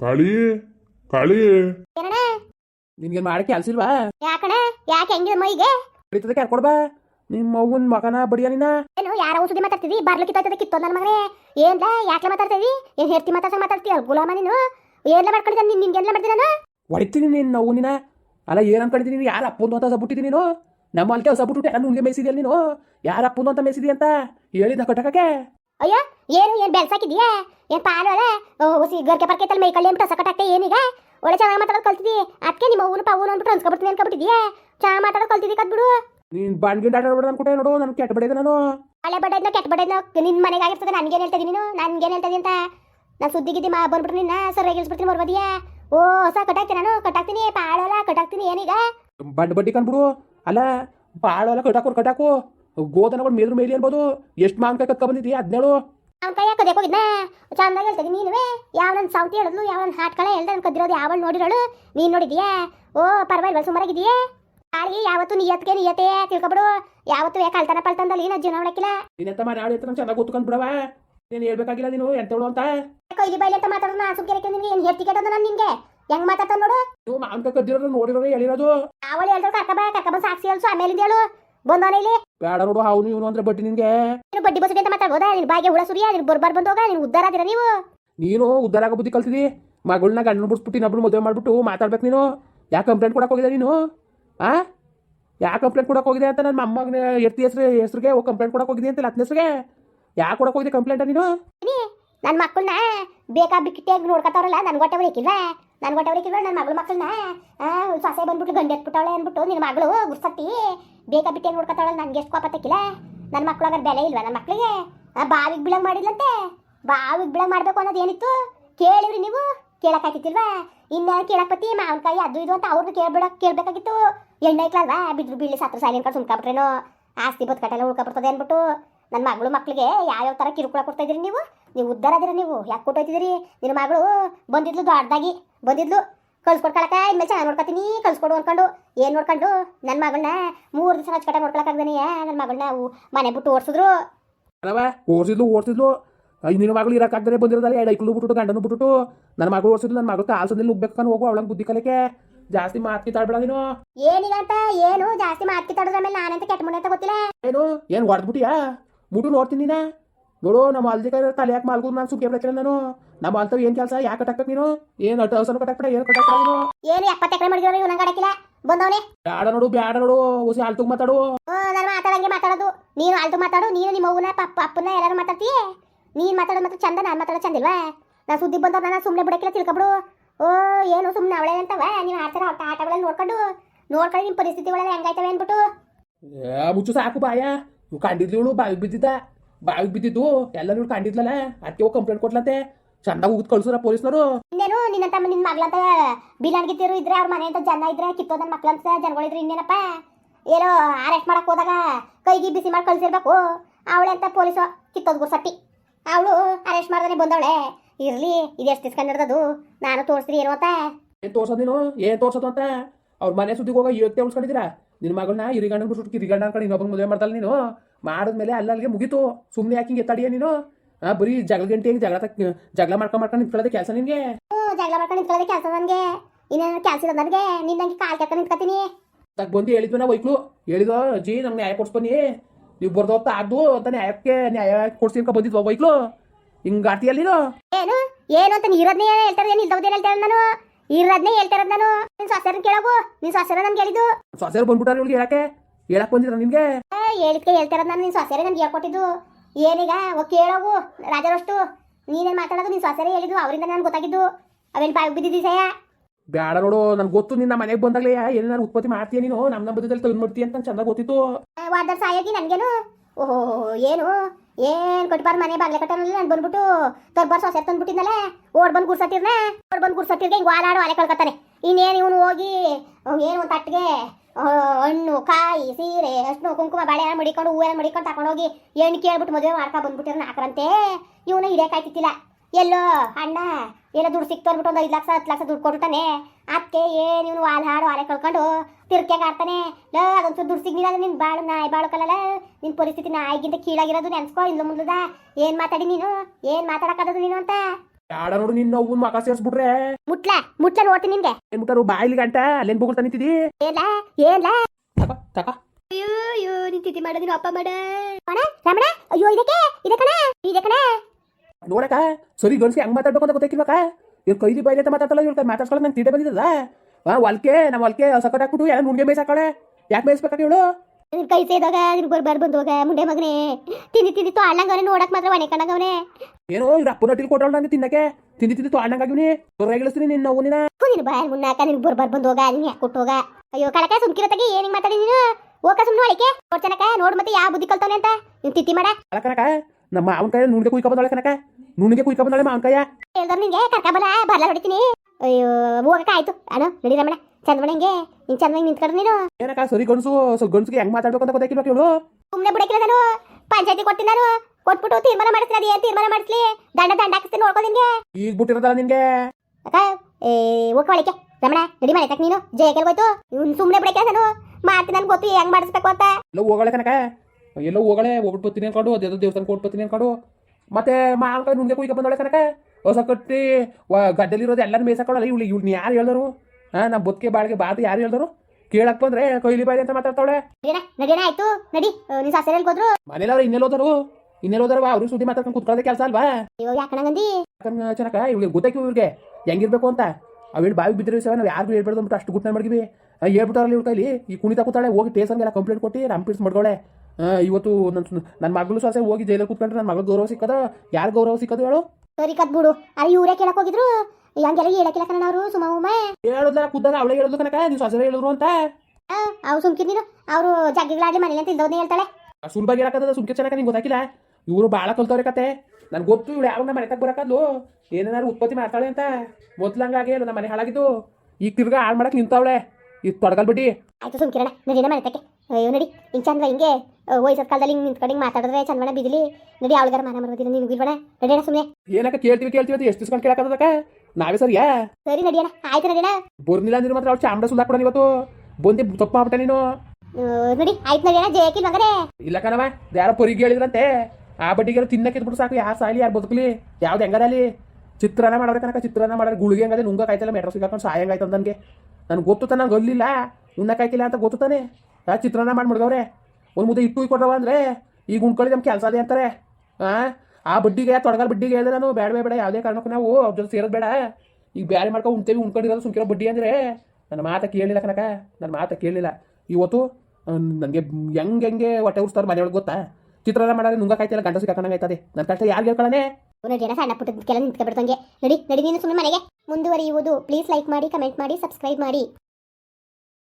ಕಾಳಿ ಕಾಳಿ. ಏನಣ್ಣ ನಿನ್ಗೆ ಮಾಡಕ್ಕೆ ಅಲ್ಸಿಲ್ವಾ? ಇಲ್ವಾ ಯಾಕಣ ಯಾಕೆ ಹೆಂಗಿದೆ ಮೈಗೆ? ಬಡಿತದೆ ಕರ್ಕೊಡ್ಬಾ ನಿಮ್ಮ ಅವ್ವನ್ ಮಗನ ಬಡಿಯ ನೀನ? ಏನು ಯಾರ ಔಷಧಿ ಮಾತಾಡ್ತಿದಿ? ಬರ್ಲಿಕ್ಕೆ ಕಿತ್ತೋಯ್ತದೆ ಕಿತ್ತೋ ನನ್ನ ಮಗನೇ. ಏನ್ಲ ಯಾಕೆ ಮಾತಾಡ್ತಿದಿ? ಏನ್ ಹೇಳ್ತಿ ಮಾತಾಡ್ಸ ಮಾತಾಡ್ತೀಯ? ಗುಲಾಮ ನೀನು? ಏನ್ಲ ಮಾಡ್ಕೊಂಡಿದ್ದ ನೀನ್? ನಿನ್ಗೆಲ್ಲ ಮಾಡ್ತೀನಿ ನಾನು? ಹೊಡಿತೀನಿ ನೀನು ನೋವು ನೀನ? ಅಲ್ಲ ಏನ್ ಅನ್ಕೊಂಡಿದ್ದೀನಿ ನೀನು? ಯಾರ ಅಪ್ಪಂದು ಅಂತ ಸಬ್ಬಿಟ್ಟಿದ್ದೀನಿ ನೀನು? ನಮ್ಮ ಅಲ್ಕೆ ಹೊಸ ಬಿಟ್ಟು ನಾನು ಉಂಗೆ ಮೇಯಿಸಿದ್ಯಲ್ಲ ನೀನು? ಯಾರ ಅಪ್ಪಂದು ಅಂತ ಮೇಯಿಸಿದಿ ಅಂತ? ಹೇಳಿದ ಕಟ್ಟಕಕ್ಕೆ ಅಯ್ಯೋ ಏನು ಏನು ಬೆಳ್ಸಾಕಿದ್ಯಾ ಏನ್ ಪಾಲು ಅಲ್ಲ ಹೊಸಿ ಗರ್ಕೆ ಪರ್ಕೆ ಮೈ ಕಳ್ಳಿ ಅಂದ್ಬಿಟ್ಟು ಸಕಟಾಗ್ತೆ ಏನೀಗ? ಒಳ್ಳೆ ಚೆನ್ನಾಗಿ ಮಾತಾಡೋದು ಕಲ್ತಿದ್ದಿ. ಅದಕ್ಕೆ ನಿಮ್ಮ ಅವನು ಪವನು ಅಂದ್ಬಿಟ್ಟು ಅನ್ಸ್ಕೊಬಿಡ್ತೀನಿ ಅನ್ಕೊಬಿಟ್ಟಿದ್ಯಾ ಚೆನ್ನಾಗಿ ಮಾತಾಡೋದು ಕಲ್ತಿದ್ದಿ ಕದ್ಬಿಡು. ನೀನು ಬಾಂಡ್ಗಿಂಡ್ ಆಟ ಆಡ್ಬೇಡ ಅನ್ಕೊಟ್ಟೆ ನೋಡು ನಾನು ಕೆಟ್ಟ ಬಡಿದೆ ನಾನು. ಹಳೆ ಬಡ್ಡೈದ್ನ ಕೆಟ್ಟ ಬಡ್ಡೈದ್ನ ನಿನ್ ಮನೆಗೆ ಆಗಿರ್ತದೆ ನನ್ಗೇನ್ ಹೇಳ್ತಾ ನೀನು? ನನ್ಗೇನ್ ಹೇಳ್ತಾ ಅಂತ? ನಾನು ಸುದ್ದಿ ಗಿದ್ದಿ ಮಾ ಬಂದ್ಬಿಟ್ರು ನಿನ್ನ ಸರಿಯಾಗಿ ಇಳಿಸ್ಬಿಡ್ತೀನಿ ಬರ್ಬೋದಿಯಾ ಓ ಹೊಸ ಕಟ್ಟಾಕ್ತೀನಿ ನಾನು ಕಟ್ಟಾಕ್ತೀನಿ ಪಾಳೋಲ್ಲ ಕಟ್ಟಾಕ್ತೀನಿ ಏನೀಗ? ಬಂಡ್ ಬಡ್ಡಿ ಕಂಡ್ಬಿಡು ಅಲ್ಲ ಬಾಳಲ್ಲ ಕಟ್ಟಾಕು ಕಟ್ಟಾಕು ಗೋದನಗಳು ಮೇಲ್ರು ಮೇಲೆ ಅನ್ಬೋದು? ಎಷ್ಟು ಮಾಂಕ ಕಕ್ಕ ಬಂದಿದ್ರಿ ಹದಿನೇಳು ಅವ್ನ ಕೈಯಾಗ ಕದಿಯಕ್ ಹೋಗಿದ್ನ? ಚಂದಾಗಿ ಹೇಳ್ತದೆ ನೀನುವೆ. ಯಾವ ನನ್ನ ಸೌತಿ ಹೇಳಿದ್ಲು ಯಾವ ನನ್ನ ಹಾಟ್ ಕಳೆ ಹೇಳ್ದೆ ನನ್ನ ಕದ್ದಿರೋದು ಯಾವಳು ನೋಡಿರೋಳು. ನೀನು ನೋಡಿದ್ಯಾ? ಓ ಪರವಾಗಿಲ್ಲ ಸುಮಾರಾಗಿದೆಯಾ ಕಾಳಿಗೆ ಯಾವತ್ತು ನಿಯತ್ಗೆ ನಿಯತೆ ತಿಳ್ಕೊಬಿಡು. ಯಾವತ್ತು ಯಾಕೆ ಕಳ್ತನ ಪಳ್ತನದಲ್ಲಿ ನಾನು ಜೀವನ ಮಾಡಕ್ಕಿಲ್ಲ ನೀನೆಂತ ಮಾಡಿ ಆಡಿ ಅಂತ ನಂಗೆ ಚೆನ್ನಾಗಿ ಗೊತ್ತುಕೊಂಡು ಬಿಡವ ನೀನು ಹೇಳ್ಬೇಕಾಗಿಲ್ಲ ನೀನು ಎಂತವಳು ಅಂತ? ಕೈಲಿ ಬೈಲಿ ಅಂತ ಮಾತಾಡೋದು ನಾನು ಸುಮ್ಕೆ ನಿನ್ಗೆ ಏನು ಹೇಳ್ತಿ ಕೇಟೋದು ನಾನು ನಿನ್ಗೆ? ಹೆಂಗ್ ಮಾತಾಡ್ತಾನ ನೋಡು? ನೀವು ಮಾಂಕ ಕದ್ದಿರೋದು ನೋಡಿರೋದು ಹೇಳಿರೋದು ಅವಳು ಹೇಳಿದ್ರು ಕರ್ಕಬ ಕರ್ಕಬ ಸಾಕ್ಷಿ ಹೇಳ್ಸು ಆಮೇಲೆ ಹೇಳು. ಬಂದವನ ಇಲ್ಲಿ? ಬೇಡ ನೋಡು ಅವನು ಇವನು ಅಂದ್ರೆ ಬಡ್ಡಿ ನಿನ್ಗೆ. ನೀನು ಬಡ್ಡಿ ಬಸದಿ ಅಂತ ಮಾತಾಡ್ಬೋದಾ? ನಿನ್ ಬಾಯಿಗೆ ಹುಳ ಸುರಿಯ? ನೀನು ಬರ್ಬಾರ್ ಬಂದೋಗ ನೀನು ಉದ್ದಾರ ಆದಿರ ನೀವು? ನೀನು ಉದ್ದಾರ ಆಗೋ ಬುದ್ಧಿ ಕಲ್ತಿದಿ? ಮಗಳನ್ನ ಗಂಡನ ಬಿಡ್ಸ್ಬಿಟ್ಟು ಇನ್ನೊಬ್ಳು ಮದುವೆ ಮಾಡ್ಬಿಟ್ಟು ಮಾತಾಡ್ಬೇಕು ನೀನು? ಯಾಕೆ ಕಂಪ್ಲೇಂಟ್ ಕೊಡಕ್ಕೆ ಹೋಗಿದೆ ನೀನು? ಆ? ಯಾಕೆ ಕಂಪ್ಲೇಂಟ್ ಕೊಡಕ್ಕೆ ಹೋಗಿದೆ ಅಂತ ನನ್ನ ಮೊಮ್ಮಗನ ಎತ್ತಿ ಹೆಸ್ರು ಹೆಸ್ರಿಗೆ ಹೋಗಿ ಕಂಪ್ಲೇಂಟ್ ಕೊಡಕ್ಕೆ ಹೋಗಿದೆ ಅಂತ ಹತ್ತನ ಹೆಸ್ರಿಗೆ? ಯಾಕೆ ಕೊಡಕ್ಕೆ ಹೋಗಿದೆ ಕಂಪ್ಲೇಂಟ ನೀನು? ನನ್ನ ಮಕ್ಕಳನ್ನ ಬೇಕಾ ಬಿಕ್ಕಿಟ್ಟಿಯಾಗಿ ನೋಡ್ಕೊತಾವ್ರಲ್ಲ ನನ್ಗೆ ಹೊಟ್ಟೆ ಹೊಡಿಕಿಲ್ವಾ ನನ್ ಗೊಟ್ಟೆ ಕೇಳೋಣ ನನ್ನ ಮಗಳು ಮಕ್ಕಳನ್ನ ಸೊಸೆ ಬಂದ್ಬಿಟ್ಟು ಗಂಡ ಎತ್ಬಿಟ್ಟವಳೆ ಅಂದ್ಬಿಟ್ಟು ನಿನ್ನ ಮಗಳು ಗುರ್ಸತ್ತಿ, ಬೇಕಾ ಬಿಟ್ಟೆ ನೋಡ್ಕೊತಾವಳ ನನ್ಗೆ ಎಷ್ಟು ಕೋಪ ತಕ್ಕಿಲ್ಲ. ನನ್ನ ಮಕ್ಳಾಗ ಬೆಲೆ ಇಲ್ವಾ ನನ್ನ ಮಕ್ಕಳಿಗೆ ಬಾವಿಗೆ ಬಿಳಂಗ್ ಮಾಡಿದ್ಲಂತೆ? ಬಾವಿಗೆ ಬಿಳಂಗ್ ಮಾಡ್ಬೇಕು ಅನ್ನೋದು ಏನಿತ್ತು? ಕೇಳಿವ್ರಿ ನೀವು? ಕೇಳಕ್ಕಾಗಿತ್ತಿಲ್ವಾ ಇನ್ನೇನು ಕೇಳಕ್ಪತಿ ಮಾವಿನಕಾಯಿ ಅದು ಇದು ಅಂತ ಅವ್ರನ್ನ ಕೇಳ್ಬಿಡ, ಕೇಳ್ಬೇಕಾಗಿತ್ತು. ಎಣ್ಣೆ ಐಕ್ಲಲ್ವಾ ಬಿದ್ರು ಬೀಳಿ ಸತ್ರ ಸಾಲಿ ಅನ್ಕೊಂಡು ಸುಮ್ಕಾಬಿಟ್ರೇನೋ ಆಸ್ತಿ ಬದುಕಟ್ಟೆಲ್ಲ ಉಳ್ಕೊಬಿಡ್ತದೆ ಅಂದ್ಬಿಟ್ಟು. ನನ್ನ ಮಗಳು ಮಕ್ಕಳಿಗೆ ಯಾವ್ಯಾವ ಥರ ಕಿರುಕುಳ ಕೊಡ್ತಾ ಇದ್ದೀರಿ ನೀವು? ನೀವು ಉದ್ದಾರ ನೀವು? ಯಾಕೆ ಕೊಟ್ಟೋಯ್ತಿದ್ದೀರಿ ನಿನ್ನ ಮಗಳು ಬಂದಿದ್ಲು ದೊಡ್ಡದಾಗಿ. ಬಂದಿದ್ಲು. ಕಳ್ಸ್ಕೊಡ್ಕೊಳಕ ಇನ್ಮೇಲೆ ಚೆನ್ನಾಗಿ ನೋಡ್ಕೊತೀನಿ ಕಳ್ಸ್ಕೊಡು ಅನ್ಕೊಂಡು. ಏನು ನೋಡ್ಕೊಂಡು? ನನ್ನ ಮಗಳನ್ನ ಮೂರು ದಿವಸ ಹಚ್ಕಟ್ಟ ನೋಡ್ಕೊಳಕ್ಕಾಗ್ದಾನೆ ನನ್ನ ಮಗಳನ್ನ ಮನೆ ಬಿಟ್ಟು ಓಡಿಸಿದ್ರು. ಓಡಿಸಿದ್ಲು ಓಡಿಸಿದ್ಲು. ನಿನ್ನ ಮಗಳು ಇರಕ್ಕಾಗ್ದರೆ ಬಂದಿರೋದಲ್ಲ? ಎರಡು ಐಕ್ಳು ಬಿಟ್ಟು ಗಂಡನು ಬಿಟ್ಟು ನನ್ನ ಮಗಳು ಓಡಿಸಿದ್ಲು ನನ್ನ ಮಗಳು ಕಾಲ್ಸದಲ್ಲಿ ನುಗ್ಬೇಕು ಹೋಗು ಅವಳಂಗೆ ಬುದ್ಧಿ ಕಲಿಕೆ. ಜಾಸ್ತಿ ಮಾತು ತಾಡ್ಬೇಡ ನೀನು. ಏನಿಲ್ಲ ಅಂತ ಏನು ಜಾಸ್ತಿ ಮಾತು ತಾಡೋದ್ರ ಮೇಲೆ ನಾನಂತ ಕೆಟ್ಟ ಮುಂದೆ ಅಂತ ಗೊತ್ತಿಲ್ಲ. ಏನು? ಏನು ಹೊಡೆದ್ಬಿಟ್ಟಿಯಾ ಮುಟ್ಟು ನೋಡ್ತೀನಿ ನೀನ. ನೋಡು ನಮ್ಮ ಅಲ್ದಿಕ ತಲೆ ಯಾಕೆ ಮಾಲ್ಗೂ ನಾನು ಸುಮ್ಮನೆ ಬಿಡ್ತೀನಿ ನಾನು. ನಮ್ಮ ಏನು ಕೆಲಸ? ಯಾಕೆ ಕಟ್ಟಾಕ್ಬೇಕು ನೀನು? ಏನು ಅಟ್ಟು ಅವಸರ ಕಟ್ಟಾಕ್ಬೇಡ ಏನು ಕಟ್ಟಾಕ್ಬೇಡ ನೀನು? ಏನು ಎಪ್ಪತ್ತು ಎಕರೆ ಮಾಡಿದ್ರು ಇವ್ ನಂಗೆ ಬಂದವನೆ? ಬ್ಯಾಡ ನೋಡು ಬ್ಯಾಡ ನೋಡು. ಉಸಿ ಆಲ್ತುಗ್ ಮಾತಾಡು. ನಾನು ಮಾತಾಡಂಗೆ ಮಾತಾಡೋದು. ನೀನು ಆಲ್ತು ಮಾತಾಡು ನೀನು ನಿಮ್ಮ ಅವ್ವನ ಪಪ್ಪ ಅಪ್ಪನ ಎಲ್ಲರೂ ಮಾತಾಡ್ತೀಯ? ನೀನು ಮಾತಾಡೋದು ಮಾತ್ರ ಚಂದ ನಾನು ಮಾತಾಡೋ ಚಂದಿಲ್ವಾ ನಾನು ಸುದ್ದಿ ಬಂದವ್ರು ನಾನು ಸುಮ್ಮನೆ ಬಿಡಕ್ಕಿಲ್ಲ ತಿಳ್ಕೊಬಿಡು ಓ ಏನು ಸುಮ್ಮನೆ ಅವಳೆ ಅಂತವ? ನೀವು ಆಡ್ತಾರ ಆಟ ಆಟಗಳನ್ನ ನೋಡ್ಕೊಂಡು ನೋಡ್ಕೊಂಡು ನಿಮ್ಮ ಪರಿಸ್ಥಿತಿಗಳೆಲ್ಲ ಹೆಂಗಾಯ್ತವೆ ಅಂದ್ಬಿಟ್ಟು. ಮುಚ್ಚು ಸಾಕು ಬಾಯ. ಉಕಾಂಡಿದ್ಲು ಕಂಡಿದ್ಲು ಬಾವಿಗೆ ಬಿದ್ದಿದ್ದ. ಬಾವಿಗೆ ಬಿದ್ದಿದ್ದು ಎಲ್ಲ ನೀವು ಕಂಡಿದ್ಲಲ್ಲ ಅದಕ್ಕೆ ಹೋಗಿ ಕಂಪ್ಲೇಂಟ್ ಕೊಟ್ಲಂತೆ. ಚಂದ ಉಗಿದ್ ಕಳ್ಸೋರ ಪೊಲೀಸ್ನವರು. ಇನ್ನೇನು ನಿನ್ನ ತಮ್ಮ ನಿನ್ನ ಮಗಳಂತ ಬಿಲಾನ್ಗಿತ್ತಿರು ಇದ್ರೆ ಅವ್ರ ಮನೆ ಅಂತ ಜನ ಇದ್ರೆ ಕಿತ್ತೋದನ್ ಮಕ್ಳಂತ ಜನಗಳಿದ್ರೆ ಇನ್ನೇನಪ್ಪ? ಏನೋ ಅರೆಸ್ಟ್ ಮಾಡಕ್ ಹೋದಾಗ ಕೈಗೆ ಬಿಸಿ ಮಾಡಿ ಕಳ್ಸಿರ್ಬೇಕು. ಅವಳೆ ಅಂತ ಪೊಲೀಸ್ ಕಿತ್ತೋದ್ ಗುರ್ಸಟ್ಟಿ. ಅವಳು ಅರೆಸ್ಟ್ ಮಾಡ್ದಾನೆ ಬಂದವಳೆ. ಇರ್ಲಿ ಇದೆಷ್ಟು ತಿಸ್ಕೊಂಡಿರೋದು ನಾನು ತೋರಿಸ್ರಿ ಏನು ಅಂತ. ಏನ್ ತೋರ್ಸೋದು ನೀನು? ಏನ್ ತೋರ್ಸೋದು ಅಂತ? ಅವ್ರ ಮನೆ ಸುದ್ದಿಗೆ ಹೋಗ ಇವತ್ತೇ ಉಳ್ಸ್ಕೊಂಡಿದ್ದೀರಾ ನಿನ್ನ ಮಗಳನ್ನ ಇರಿಗಂಡ್ ಬಿಟ್ಬಿಟ್ಟು ಇರಿಗಂಡ್ ಅನ್ಕೊಂಡು ಇನ್ನೊಬ್ಬನ ಮದುವೆ ಮಾಡ್ದಲ್ಲ ನೀನು? ಮಾಡಿದ್ಮೇಲೆ ಅಲ್ಲಲ್ಲಿಗೆ ಮುಗೀತು. ಸುಮ್ಮನೆ ಯಾಕೆ ಹಿಂಗೆ ಎತ್ತಾಡಿಯ ನೀನು? ಆ ಬರೀ ಜಗಳ ಗಂಟೆ ಜಗಳ ತಕ್ಕ ಜಗಳ ಮಾಡ್ಕೊಂಡು ಮಾಡ್ಕೊಂಡು ನಿಂತ್ಕೊಳ್ಳೋದೆ ಕೆಲಸ ನಿನಗೆ. ಹ್ಞೂ ಜಗಳ ಮಾಡ್ಕೊಂಡು ನಿಂತ್ಕೊಳ್ಳೋದೆ ಕೆಲಸ ನನಗೆ. ಇನ್ನೇನು ಕೆಲಸ ಇಲ್ಲ ನನಗೆ. ನಿನ್ನಂಗೆ ಕಾಲ್ ಕೆತ್ತ ನಿಂತ್ಕೊತೀನಿ. ತಗ್ ಬಂದು ಹೇಳಿದ್ವಿ ನಾವು ವೈಕ್ಲು. ಹೇಳಿದ ಜಿ ನಂಗೆ ನ್ಯಾಯ ಕೊಡ್ಸ್ಬನ್ನಿ ನೀವು ಬರ್ದೋತ್ತ ಆದ್ದು ಅಂತ ನ್ಯಾಯಕ್ಕೆ ನ್ಯಾಯ ಕೊಡ್ಸಿ ಅಂತ ಬಂದಿದ್ವು ವೈಕ್ಲು. ಹಿಂಗೆ ಆಡ್ತೀಯಲ್ಲ ನೀನು? ಏನು? ಏನು ಅಂತ ನೀರದ್ನೇ ಹೇಳ್ತಾರೆ ಏನು ಇಲ್ದವ್ದೇನು ಹೇಳ್ತಾರೆ ನಾನು? ಇರೋದ್ನೇ ಹೇಳ್ತಾ ಇರೋದು ನಾನು. ನಿನ್ನ ಸೊಸೆರನ್ನ ಕೇಳೋಗು. ನಿನ್ನ ಸೊಸೆರ ನನ್ಗೆ ಹೇಳಿದ್ದು. ಸೊಸೆರು ಬಂದ್ಬಿಟ್ಟಾರೆ ಇವ್ಳಿಗೆ ಹೇಳಕ್ಕೆ. ಹೇಳಕ್ ಬಂದಿದ್ರ ನಿನ್ಗೆ? ಹೇಳಿಕೆ ಹೇಳ್ತಾರ ನಾನು ನಿನ್ ಸೊಸೆರೆ ನನ್ಗೆ ಹೇಳ್ಕೊಟ್ಟಿದ್ದು. ಏನೀಗ ಓ ಕೇಳೋಗು ರಾಜರಷ್ಟು. ನೀನೇನ್ ಮಾತಾಡೋದು ನಿನ್ ಸೊಸೆರೆ ಹೇಳಿದ್ದು ಅವರಿಂದ ನನಗೆ ಗೊತ್ತಾಗಿದ್ದು. ಅವೇನ್ ಬಾಯಿ ಬಿದ್ದಿದ್ದಿ ಸಯ ಬೇಡ ನೋಡು ನನ್ ಗೊತ್ತು ನಿನ್ನ ಮನೆಗೆ ಬಂದಾಗಲೇ ಏನಾರು ಉತ್ಪತ್ತಿ ಮಾಡ್ತೀಯ ನೀನು? ನಮ್ಮ ನಮ್ಮ ಬದುಕಲ್ಲಿ ತಂದು ಮಾಡ್ತೀಯ ಅಂತ ಚಂದ ಗೊತ್ತಿತ್ತು. ವಾದರ್ ಸಾಯೋಗಿ ನನಗೇನು? ಓಹೋ ಏನು? ಏನ್ ಕೊಟ್ಬಾರ ಮನೆ ಬಾಗ್ಲೆ ಕಟ್ಟನಲ್ಲಿ ನಾನು ಬಂದ್ಬಿಟ್ಟು? ತರ್ಬಾರ್ ಸೊಸೆ ತಂದ್ಬಿಟ್ಟಿದ್ನಲ್ಲ? ಓಡ್ ಬಂದು ಗುರ್ಸಟ್ಟಿರ್ನ ಓಡ್ ಬಂದು ಗುರ್ಸಟ್ಟಿರ್ಗೆ ಹಿಂಗೆ ವಾಲಾಡು ಅಲೆ ಕಳ್ಕೊತಾನೆ ಇನ್ನೇನು ಇವನು ಹೋಗಿ ಏನು ಒಂದು ತಟ್ಟಿಗೆ ಹಣ್ಣು, ಕಾಯಿ, ಸೀರೆ, ಅಷ್ಟು ಕುಂಕುಮ, ಬಾಳೆ ಮಡಿಕೊಂಡು, ಹೂವೆಲ್ಲ ಮಡಿಕೊಂಡು ತಕೊಂಡೋಗಿ ಎಣ್ಣೆ ಕೇಳ್ಬಿಟ್ಟು ಮದುವೆ ಮಾಡ್ಕೊ ಬಂದ್ಬಿಟ್ಟಿರೋ ನಾಲ್ಕರಂತೆ. ಇವನು ಹಿಡಿಯೋಕಾಯ್ತಿತ್ತಿಲ್ಲ ಎಲ್ಲೋ, ಅಣ್ಣ ಎಲ್ಲ ದುಡ್ಡು ಸಿಕ್ತು ಅಂದ್ಬಿಟ್ಟು ಒಂದು ಐದು ಲಕ್ಷ, ಹತ್ತು ಲಕ್ಷ ದುಡ್ಡು ಕೊಡ್ತಾನೆ ಅದಕ್ಕೆ ಏನು ಇವನು ವಾಲ್ ಹಾಡು ಹಾಲೆ ಕಳ್ಕೊಂಡು ತಿರ್ಕೆಗೆ ಆಡ್ತಾನೆ ಲ ಅದೊಂಚೂರು ದುಡ್ಡು ಸಿಗ್ಲಿಲ್ಲ ನಿನ್ನ ಬಾಳು ನಾಯಿ ಬಾಳ್ಕಲ್ಲ ನಿನ್ನ ಪರಿಸ್ಥಿತಿ ನಾಯಿಗಿಂತ ಕೀಳಾಗಿರೋದು ನೆನ್ಸ್ಕೊ, ಇಲ್ಲ ಮುಂದದ ಏನು ಮಾತಾಡಿ ನೀನು? ಏನು ಮಾತಾಡಕ್ಕದು ನೀನು ಅಂತ? ಯಾಡ ನೋಡು ನಿನ್ನ ಅವ್ವನ್ ಮಕ ಸೇರ್ಸ್ಬಿಟ್ರೆ. ಮುಟ್ಲ ಮುಟ್ಲ ನೋಡ್ತೀನಿ ನಿನ್ಗೆ. ಮುಟ್ಟರು ಬಾಯಿಲಿ ಗಂಟ ಅಲ್ಲೇನ್ ಬೊಗಳ್ತಾ ನಿಂತಿದಿ? ಏನ್ಲ ಏನ್ಲ? ತಕ ತಕ. ಅಯ್ಯೋ ಅಯ್ಯೋ ನಿನ್ ತಿಥಿ ಮಾಡೋದಿನ ಅಪ್ಪ ಮಾಡ. ಅಣ್ಣ ರಮಣ ಅಯ್ಯೋ ಇದಕ್ಕೆ ಇದಕ್ಕಣ ಇದಕ್ಕಣ ನೋಡಕ ಸರಿ ಗಂಡ್ಸಿ ಹಂಗ್ ಮಾತಾಡ್ಬೇಕು ಅಂತ ಗೊತ್ತಾಗಿಲ್ವಕ ಇವ್ರು ಕೈದಿ ಬೈಲಿ ಅಂತ ಮಾತಾಡ್ತಲ್ಲ ಇವ್ರು ಮಾತಾಡ್ಸ್ಕೊಳ್ಳೋ ನಂಗೆ ತಿಂಡೆ ಬಂದಿದ್ದದ? ಆ ವಲ್ಕೆ ನಮ್ಮ ಹೊಲ್ಕೆ ಸಕಟ್ ಹಾಕ್ಬಿಟ್ಟು ಯಾರು ನುಣ್ಗೆ ಬೇಯಿಸಾಕಳೆ ಯಾಕೆ ಬೇಯಿಸ್ಬೇಕಾಗ ಇವಳು? ಕೈ ಸೇದಾಗ ನಿನ್ ಬರ್ ಬಂದೋಗ ಮುಂಡೆ ಮಗನೇ. ತಿಂದಿ ತಿಂದಿ ತೋ ಅಳ್ಳಂಗವನೆ ನೋಡಕ್ ಮಾತ್ರ ಒಣೆ ಕಣಗವನೆ ಏನೋ ಇವ್ರ ಅಪ್ಪನ ಹಟ್ಟಿಲ್ ಕೊಟ್ಟವಳು ನಾನು ತಿನ್ನಕ್ಕೆ? ತಿಂದಿ ತಿಂದಿ ತೊಗೊಂಡಂಗಾಗಿವ್ನಿ ತೊರ್ರಾಗಿಳಿಸ್ತೀನಿ ನಿನ್ನ ನಾವು ನಿನ್ನ. ನಿನ್ ಬಾಯ್ ಮುನ್ನಾಕ ನಿನ್ ಬರ್ ಬಂದೋಗ ನಿನ್ ಯಾಕೆ ಕೊಟ್ಟೋಗ? ಅಯ್ಯೋ ಕಳಕ ಸುಮ್ಕಿರತ್ತಾಗಿ ಏನಿಂಗ್ ಮಾತಾಡಿ ನೀನು? ಓಕ ಸುಮ್ನೆ ಒಳಕ್ಕೆ ನೋಡ್ತನಕ ನೋಡ್ ಮತ್ತೆ ಯಾವ ಬುದ್ಧಿ ಕಲ್ತವನೆ ಅಂತ. ನೀನ್ ತಿತ್ತಿ ಮಾಡ. ಕಳಕನಕ ಕನಕ ನಮ್ಮ ಅವನ ಕೈ ನುಣ್ಗೆ ಕುಯ್ಕ ಬಂದಳೆ ಕನಕ ನುಣ್ಗೆ ಕುಯ್ಕ ಬಂದಳೆ ಮಾವನ ಕೈಯ. ಹೇಳ್ದವ್ರು ನಿನ್ಗೆ ಕರ್ಕ ಬಲ ಬರ್ಲ ಹೊಡಿತೀನಿ. ಅಯ್ಯೋ ಹೋಗಕ ಆಯ್ತು. ಅಣ್ಣ ನಡಿ ರಮಣ ಚಂದ್ಮಣಂಗೆ ನೀನ್ ಚಂದ್ಮಂಗ್ ನಿಂತ್ಕೊಂಡ್ರು ನೀನು ಏನಕ್ಕ ಸರಿ ಗಣಸು ಸ್ವಲ್ಪ ಗಂಡ್ಸಿಗೆ ಹೆಂಗ್ ಮಾತಾಡ್ಬೇಕು ಅಂತ ಗೊತ್ತಾಗಿಲ್ಲ ಸುಮ್ನೆ ಬಿಡಕಿಲ್ಲ ನಾನು ಪಂಚಾಯತಿ ಕೊಡ್ತೀನಿ ನಾನು ಕೊಟ್ಬಿಟ್ಟು ತೀರ್ಮಾನ ಮಾಡಿಸ್ತೀನಿ ಅದೇ ತೀರ್ಮಾನ ಮಾಡಿಸ್ಲಿ ದಂಡ ದಂಡ ಹಾಕಿಸ್ತೀನಿ ನೋಡ್ಕೊ ನಿನ್ಗೆ ಈಗ ಬಿಟ್ಟಿರೋದಲ್ಲ ನಿನ್ಗೆ ಅಕ್ಕ ಏ ಓಕೆ ಮಾಡಿಕೆ ರಮಣ ರೆಡಿ ಮಾಡಿ ನೀನು ಜಯಕ್ಕೆ ಹೋಯ್ತು ಇವ್ನು ಸುಮ್ನೆ ಬಿಡಕ್ಕೆ ನಾನು ಮಾಡ್ತೀನಿ ನನ್ಗೆ ಗೊತ್ತು ಹೆಂಗ್ ಮಾಡಿಸ್ಬೇಕು ಅಂತ ಎಲ್ಲೋ ಹೋಗಳೆ ಕನಕ ಎಲ್ಲೋ ಹೋಗಳೆ ಹೋಗ್ಬಿಟ್ಟು ಬರ್ತೀನಿ ಅನ್ಕೊಂಡು ಅದೇದೋ ದೇವಸ್ಥಾನ ಕೊಟ್ಟು ಬರ್ತೀನಿ ಅನ್ಕೊಂಡು ಮತ್ತೆ ಮಾಡ್ಕೊಂಡು ಕೈ ನುಣ್ಗೆ ಕುಯ್ಕ ಬಂದಳೆ ಕನಕ ಹೊಸ ಕಟ್ಟಿ ಗಡ್ಡಲಿರೋದು ಎಲ್ಲರೂ ಮೇಯ್ಸಾಕೊಳ್ಳಲ್ಲ ಇವಳು ಇವ್ಳು ಯಾರು ಹೇಳ್ದರು ಹಾಂ ನಮ್ಮ ಬದುಕೆ ಬಾಳಿಗೆ ಬಾತು ಯಾರು ಹೇಳಿದ್ರು? ಕೇಳಕ್ ಬಂದ್ರೆ ಕೈಲಿ ಬಾಯಿ ಅಂತ ಮಾತಾಡ್ತಾವಳೆ. ಆಯ್ತು ನಡಿ ನೀನ್ ಸಾಸರಲ್ಲಿ ಹೋದ್ರು? ಮನೇಲವ್ರು ಇನ್ನೆಲ್ಲ ಹೋದರು? ಇನ್ನೆಲ್ಲ ಹೋದರವ ಅವ್ರು ಸುದ್ದಿ ಮಾತಾಡ್ಕೊಂಡು ಕುತ್ಕೊಳ್ಳೋದೇ ಕೆಲಸ ಅಲ್ವಾ? ಇವಾಗ ಯಾಕಣಂಗಂದಿ ಚೆನ್ನಕ ಇವ್ಳಿಗೆ ಗೊತ್ತಾಕಿ ಇವ್ರಿಗೆ. ಹೆಂಗಿರ್ಬೇಕು ಅಂತ. ಅವಳು ಬಾವಿ ಬಿದ್ದಿರೋ ಸೇವೆ ನಾವು ಯಾರಿಗೂ ಹೇಳ್ಬಾರ್ದು ಅಂತ ಅಷ್ಟು ಗುಟ್ನ ಮಾಡಿದ್ವಿ ಹೇಳ್ಬಿಟ್ಟಾರಲ್ಲಿ ಇವ್ರ ಕೈಲಿ? ಈ ಕುಣಿತ ಕೂತಾಳೆ ಹೋಗಿ ಟೇಸನ್ಗೆಲ್ಲ ಕಂಪ್ಲೇಂಟ್ ಕೊಟ್ಟು ರಂಪೀಸ್ ಮಾಡ್ಕೊಳ್ಳೆ ಆ, ಇವತ್ತು ನನ್ನ ನನ್ನ ಮಗಳು ಸೊಸೆ ಹೋಗಿ ಜೈಲಲ್ಲಿ ಕೂತ್ಕೊಂಡ್ರೆ ನನ್ನ ಮಗಳು ಗೌರವ ಸಿಕ್ಕದ? ಯಾರು ಗೌರವ ಸಿಕ್ಕದು ಹೇಳು? ಸರಿ ಕತ್ಬಿಡು ಅಲ್ಲಿ ಇವರೇ ಕೇಳಕ್ ಹೋಗಿದ್ರು? ಹಂಗೆಲ್ಲ ಹೇಳಕ್ಕಿಲ್ಲ ಕಣ ಅವರು ಸುಮ್ಮ ಉಮ್ಮ ಹೇಳೋದಲ್ಲ ಖುದ್ದಾಗ ಅವಳೇ ಹೇಳಿದ್ಲು ಕನಕ ನೀವು ಸೊಸೆ ಹೇಳಿದ್ರು ಅಂತ. ಅವ್ರು ಸುಮ್ಕಿರ್ ನೀನು. ಅವರು ಜಗ್ಗಿಗಳಾಡ್ಲಿ ಮನೇಲಿ ಅಂತ ಇಲ್ದವ್ನೇ ಹೇಳ್ತಾಳೆ. ಸುಲ್ಬಾಗಿ ಹೇಳಕ್ಕದ ಸುಮ್ಕೆ ಚೆನ್ನಾಗ ನಿಂಗೆ ಗೊತ್ತಾಗಿಲ್ಲ ಇವರು ಭಾಳ ಕಲ್ತವ್ರೆ ಕತೆ. ನನ್ಗೆ ಗೊತ್ತು ಇವಳು ಯಾವಾಗ ನಮ್ಮ ಮನೆ ತಗ ಬರಕದ್ಲು. ಏನೇನಾದ್ರು ಉತ್ಪತ್ತಿ ಮಾಡ್ತಾಳೆ ಅಂತ. ಮೊದ್ಲಂಗಾಗೆ ನಮ್ಮ ಮನೆ ಹಾಳಾಗಿದ್ದು. ಈಗ ತಿರ್ಗ ಹಾಳು ಮಾಡಕ್ ನಿಂತವಳೆ. ಇದು ತೊಡಗಲ್ ಬಿಡಿ. ಆಯ್ತು ಸುಮ್ಕಿರಣ ನಡಿನ ಮನೆ ತಕ್ಕೆ ಅಯ್ಯೋ ನಡಿ. ಹಿಂಗೆ ಚಂದ್ರ ಹಿಂಗೆ ವಯಸ್ಸದ ಕಾಲದಲ್ಲಿ ಹಿಂಗೆ ನಿಂತ್ಕೊಂಡು ಹಿಂಗೆ ಮಾತಾಡಿದ್ರೆ ಚಂದವಣ ಬಿದಿಲಿ. ನಡಿ ಅವಳಿಗಾರ ಮನೆ ಮರೋದಿಲ್ಲ ನೀನು ಇಲ್ವಣ ನಡಿಯಣ ಸುಮ್ಮನೆ ಏನಕ್ಕ ಕೇಳ್ತೀವಿ ಕೇಳ್ತೀವಿ ಎಷ್ಟು ದಿಸ್ಕೊಂಡು ಕೇಳಕ್ಕದಕ್ಕ ನಾವೇ ಸರಿಯಾ? ಸರಿ ನಡಿಯಣ ಆಯ್ತು ನಡಿಯಣ ಬರ್ನಿಲ್ಲ ಅಂದ್ರೆ ಮಾತ್ರ ಅವ್ಳು ಚಾಮಡ ಸುಲ್ಲಾಕೊಡ ಇವತ್ತು. ಬಂದೆ ತಪ್ಪ ಮಾಡ್ಬಿಟ್ಟೆ ನೀನು. ನಡಿ ಆಯ್ತು ನಡಿಯಣ ಜಯಕಿ ಮಗನೆ. ಇಲ್ಲ ಕಣವ ಯಾರೋ ಪೊರಿಗೆ ಹೇಳಿದ್ರಂತೆ. ಆ ಬಡ್ಡಿಗೆ ತಿನ್ನಕ್ಕೆ ಇದ್ಬಿಟ್ಟು ಸಾಕು ಯಾರು ಸಾಲಿ ಯಾರು ಬದುಕಲಿ? ಯಾವ್ದು ಹೆಂಗದಲ್ಲಿ ಚಿತ್ರಾನ್ನ ಮಾಡೋರೆ ಕನಕ ಚಿತ್ರಾನ್ನ ಮಾಡೋರು. ಗುಳಿಗೆ ಹಂಗದೆ ನುಂಗ ಕಾಯ್ತಲ್ಲ ಮೆಟ್ರೋ ಸಿಗಾಕೊಂಡು ಸಾಯಂಗಾಯ್ತು ನನಗೆ. ನನಗೆ ಗೊತ್ತು ತಾನೆ ನಂಗೆ ಗೊಲ್ಲಿಲ್ಲ. ಕಾಯ್ತಿಲ್ಲ ಅಂತ ಗೊತ್ತು ತಾನೆ. ಯಾ ಚಿತ್ರಾನ್ನ ಮಾಡಿ ಒಂದು ಮುದ್ದೆ ಇಟ್ಟು ಕೊಡ್ರವ ಅಂದ್ರೆ ಈಗ ಉಣ್ಕೊಳ್ಳಿ ನಮ್ಗೆ ಕೆಲಸ ಅದೇ ಅಂತಾರೆ. ಹಾಂ ಆ ಬಡ್ಡಿಗೆ, ತೊಡಗಲ್ ಬಡ್ಡಿಗೆ ಹೇಳಿದ್ರೆ ನಾನು ಬೇಡ ಬೇಡ ಯಾವುದೇ ಕಾರಣಕ್ಕೂ ನಾವು ಅವ್ರ ಜೊತೆ ಸೇರೋದು ಬೇಡ. ಈಗ ಬೇರೆ ಮಾಡ್ಕೊಂಡು ಉಣ್ತೇವೆ, ಉಣ್ಕೊಂಡಿರೋದು ಸುಮ್ಕಿರೋ ಬಡ್ಡಿ ಅಂದರೆ ನನ್ನ ಮಾತ ಕೇಳಲಿಲ್ಲ ಕನಕ, ನನ್ನ ಮಾತ ಕೇಳಲಿಲ್ಲ ಇವತ್ತು ನನಗೆ ಹೆಂಗೆ ಹೆಂಗೆ ಹೊಟ್ಟೆ ಉರ್ಸ್ತಾರೆ ಮನೆಯೊಳಗೆ ಗೊತ್ತಾ? ಚಿತ್ರಾನ್ನ ಕಾಯ್ತಿಲ್ಲ ನುಂಗಕ್ಕಾಯ್ತಿಲ್ಲ ಗಂಡ ಆಯ್ತದೆ. ನನ್ನ ಕಷ್ಟ ಯಾರು ಹೇಳ್ಕೊಳ್ಳೋಣ ನಡಿಯಣ ಸಣ್ಣ ಪುಟ್ಟದಕ್ಕೆಲ್ಲ ನಿಂತ್ಕೊಬಿಡ್ತಂಗೆ. ನಡಿ ನಡಿ ನೀನು ಸುಮ್ಮನೆ ಮನೆಗೆ. ಮುಂದುವರಿಯುವುದು. ಪ್ಲೀಸ್ ಲೈಕ್ ಮಾಡಿ ಕಮೆಂಟ್ ಮಾಡಿ ಸಬ್ಸ್ಕ್ರೈಬ್ ಮಾಡಿ.